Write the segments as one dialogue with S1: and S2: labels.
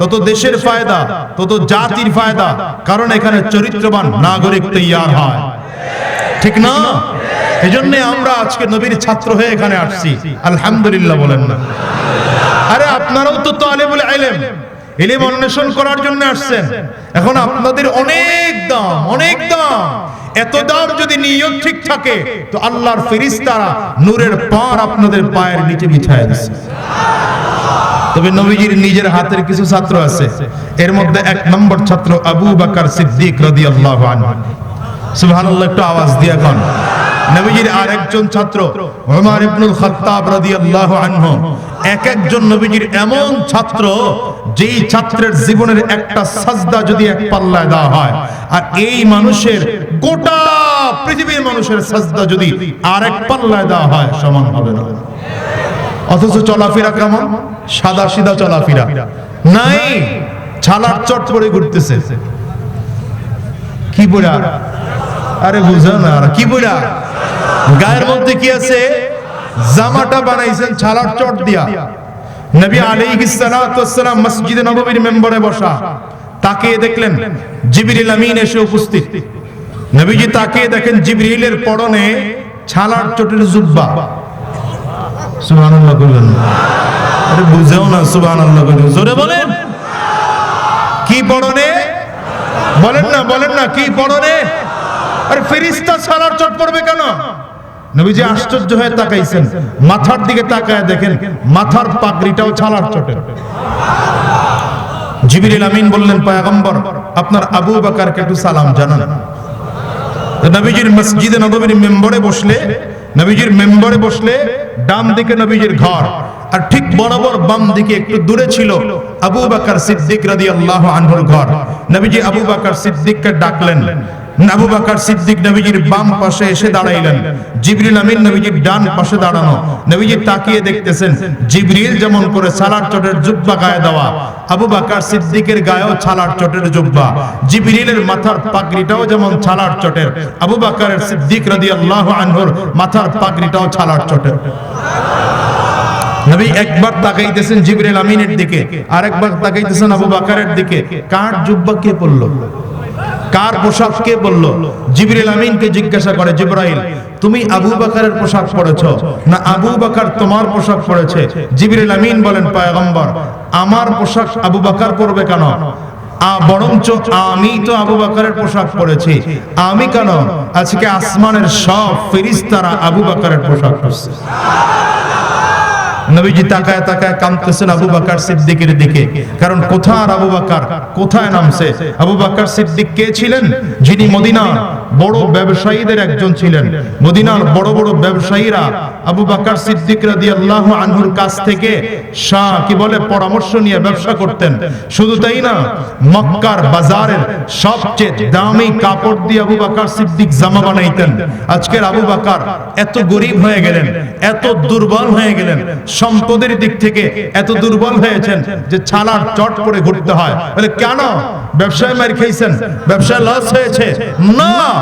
S1: তত দেশের ফায়দা, তত জাতির ফায়দা, কারণ এখানে চরিত্রবান নাগরিক তৈয়ার হয়। ঠিক না? এজন্য আমরা আজকে নবীর ছাত্র হয়ে এখানে আসছি। আলহামদুলিল্লাহ বলেন না। আরে আপনারাও তো তালেবুল ইলম। ইলম অন্বেষণ করার জন্য আসছেন। এখন আপনাদের অনেক দাম অনেক দাম। এত দাম যদি নিয়ত ঠিক থাকে, তো আল্লাহর ফেরেশতারা নূরের পার আপনাদের পায়ের নিচে বিছায় দিচ্ছে তবে নবীজির নিজের হাতের কিছু ছাত্র আছে। এর মধ্যে এক নম্বর ছাত্র আবু বাকার সিদ্দিক রাদিয়াল্লাহু আনহু। সুবহানাল্লাহ, একটু আওয়াজ দিয়ে কোন। নবীজির আরেকজন ছাত্র ওমর ইবনুল খাত্তাব রাদিয়াল্লাহু আনহু। এক একজন নবীজির এমন ছাত্র, যেই ছাত্রের জীবনের একটা সাজদা যদি এক পাল্লায় দেওয়া হয়, আর এই মানুষের গোটা পৃথিবীর মানুষের সাজদা যদি আরেক পাল্লায় দেওয়া হয়, সমান হবে না। অথচ চলাফেরা কেমন? সাদা সিধা চলাফেরা। নাই, ছালার চট পরে ঘুরতেছে। কি বুড়া? আরে বুঝো না কি বুড়া? গায়ের মধ্যে কি আছে? জামাটা বানাইছেন ছালার চট দিয়া। নবী আলাইহিস সালাতু ওয়াসসালাম মসজিদে নববীর মেম্বরে বসা। তাকিয়ে দেখলেন জিবরিল আমিন এসে উপস্থিত। নবীজি তাকিয়ে দেখেন জিবরিলের পরনে ছালার চটের জুব্বা। সুবহানাল্লাহ বলবেন আরে বুঝেও না সুবহানাল্লাহ বলবেন জোরে বলেন। কি পড়নে? বলেন না বলেন না, কি পড়নে? আরে ফেরেশতা সালার চট পড়বে কেন? নবীজি আশ্চর্য হয়ে তাকাইছেন। মাথার দিকে তাকায় দেখেন, মাথার পাগড়িটাও ছালার চটের জিবরিল আমিন বললেন, পয়গম্বর, আপনার আবু বকরকে একটু সালাম জানান। নবীজির মসজিদে নববীর মেম্বরে বসলে নবীজির মেম্বরে বসলে ডান দিকে নবীজির ঘর, আর ঠিক বরাবর বাম দিকে একটু দূরে ছিল আবু বাকার সিদ্দিক রাদিয়াল্লাহু আনহুর ঘর। নবীজি আবু বাকার সিদ্দিককে ডাকলেন আবু বাকার সিদ্দিক নবীজির বাম পাশে এসে দাঁড়াইলেন। জিবরিল আমিন নবীজির ডান পাশে দাঁড়ানো। নবীজি তাকিয়ে দেখতেছেন, জিবরিল যেমন করে সালার চটের জুব্বা গায়ে দেওয়া, আবু বাকার সিদ্দিকের গায়েও ছালার চটের জুব্বা। জিবরিলের মাথার পাগড়িটাও যেমন ছালার চটের, আবু বাকারের সিদ্দিক আনহুর মাথার পাগড়িটাও ছালার চটের। নবী একবার তাকাইতেছেন জিবরিল আমিনের দিকে, আরেকবার তাকাইতেছেন আবু বাকারের দিকে। কার জুব্বা কে পড়ল কার পোশাক কে বলল? জিবরিল আমিনকে জিজ্ঞাসা করে, জিব্রাইল, তুমি আবু বাকারের পোশাক পরেছো না আবু বাকার তোমার পোশাক পরেছে? জিবরিল আমিন বলেন, পয়গম্বর, আমার পোশাক আবু বাকার পরবে কেন? বরঞ্চ আমি তো আবু বাকারের পোশাক পরেছি। আমি কেন? আজকে আসমানের সব ফেরিস্তারা আবু বাকারের পোশাক পরছে। নবীজি তাকায় তাকায় কাঁদতেছেন আবু বাকার সিদ্দিকের দিকে। কারণ কোথায় আবু বাকার? কোথায় নামছে? আবু বাকার সিদ্দিক কে ছিলেন? যিনি মদিনা বড় ব্যবসায়ীদের একজন ছিলেন। মদিনার বড় বড় ব্যবসায়ীরা আবু বাকার সিদ্দিক রাদিয়াল্লাহু আনহুর কাছ থেকে শাহ কি বলে পরামর্শ নিয়ে ব্যবসা করতেন। শুধু তাই না, মক্কার বাজারের সবচেয়ে দামি কাপড় দিয়ে আবু বাকার সিদ্দিক জামা বানাইতেন। আজকের আবু বাকার এত গরিব হয়ে গেলেন, এত দুর্বল হয়ে গেলেন, সম্পদের দিক থেকে এত দুর্বল হয়েছেন যে ছালার চট করে ঘুরতে হয়। বলে, কেন? ব্যবসায় মার খেয়েছেন, ব্যবসায় লস হয়েছে। না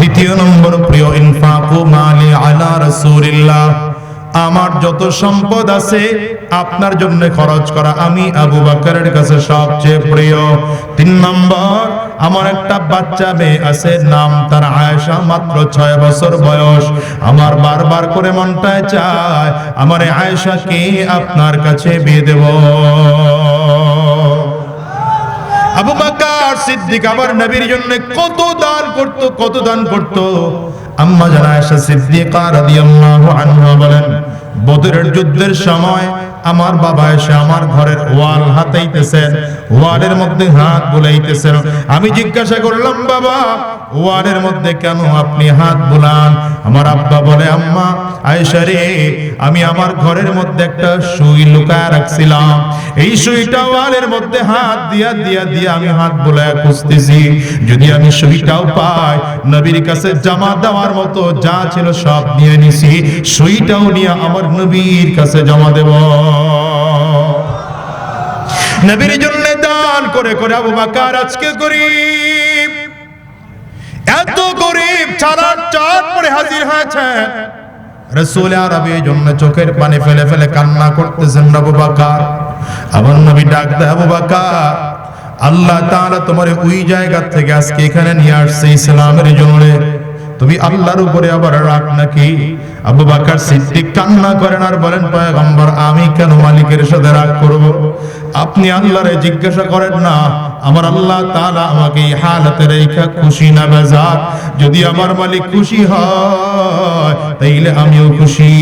S1: দ্বিতীয় নম্বর, প্রিয় ইনফাকু মালি আলা রাসূলিল্লাহ। আমার যত সম্পদ আছে, আপনার জন্য খরচ করা আমি আবু বাকারের কাছে সবচেয়ে প্রিয়। তিন নম্বর, আমার একটা বাচ্চা মেয়ে আছে, নাম তার আয়েশা, মাত্র ছয় বছর বয়স। আমার বারবার করে মনটায় চায়, আমার আয়েশাকে আপনার কাছে বিয়ে দেব। সিদ্দিক আবার নবীর জন্য কত দান করত, কত দান করত। আম্মা জানা আয়েশা সিদ্দিকা রাদিয়াল্লাহু আনহা বলেন, বদরের যুদ্ধের সময় আমার বাবা এসে আমার ঘরের ওয়াল হাতাইতেছেন, ওয়ালের মধ্যে হাত বুলাইতেছেন। আমি জিজ্ঞাসা করলাম, বাবা, ওয়ালের মধ্যে কেন আপনি হাত বুলান? আমার আব্বা বলে, আম্মা, আয়েশা রে, আমি আমার ঘরের মধ্যে একটা সুই লুকায় রাখছিলাম। এই সুইটা ওয়ালের মধ্যে হাত দিয়া দিয়া দিয়া আমি হাত বুলায় খুঁজতেছি। যদি আমি সুইটাও পাই, নবীর কাছে জামা দেওয়ার মতো যা ছিল সব নিয়ে নিছি। সুইটাও নিয়ে আমার নবীর কাছে জমা দেব। নবীর জন্য দান করে করে আবু বাকার আজকে গরিব। এত গরিব চালান চাঁদ পরে হাজির হয়েছে। রসুল আরবি জন্য চোখের পানি ফেলে ফেলে কান্না করতেছেন আবু বাকার। আমার নবী ডাক দেয়, আবু বাকার, আল্লাহ তাআলা তোমার ওই জায়গা থেকে আজকে এখানে নিয়ে আসছে ইসলামের জন্য। তুমি আল্লাহর উপরে আবার রাগ নাকি? আবু বাকার সিদ্দিক কান্না করেন আর বলেন, পয়গম্বর, আমি কেন মালিকের সাথে রাগ করব? আপনি আল্লাহরে জিজ্ঞাসা করেন না। আমার আল্লাহ তাআলা আমাকে এই হালাতে রেখা খুশি না বেজার। যদি আমার মালিক খুশি হয়, তাইলে আমিও খুশি।